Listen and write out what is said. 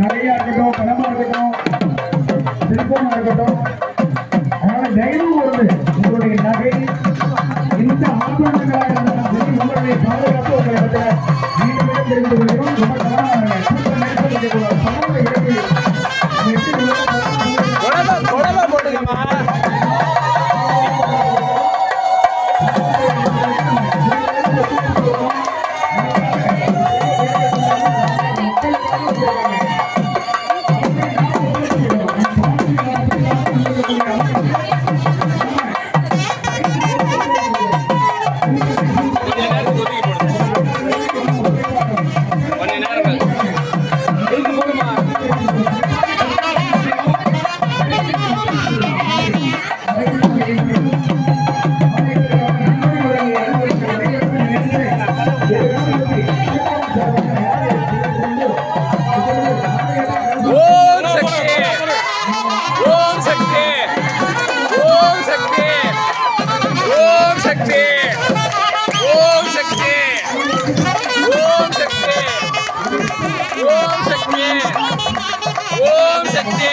நிறைய இருக்கட்டும் பணமா இருக்கட்டும் செல்போனா இருக்கட்டும் அதனால தைரியம் வருது உங்களுடைய நகை இந்த ஆபரணங்களாக இருந்தாலும் சரி உங்களுடைய பாதுகாப்பு ಶಕ್ತಿ ಓಂ ಶಕ್ತಿ ಓಂ ಶಕ್ತಿ ಓಂ ಶಕ್ತಿ ಓಂ ಶಕ್ತಿ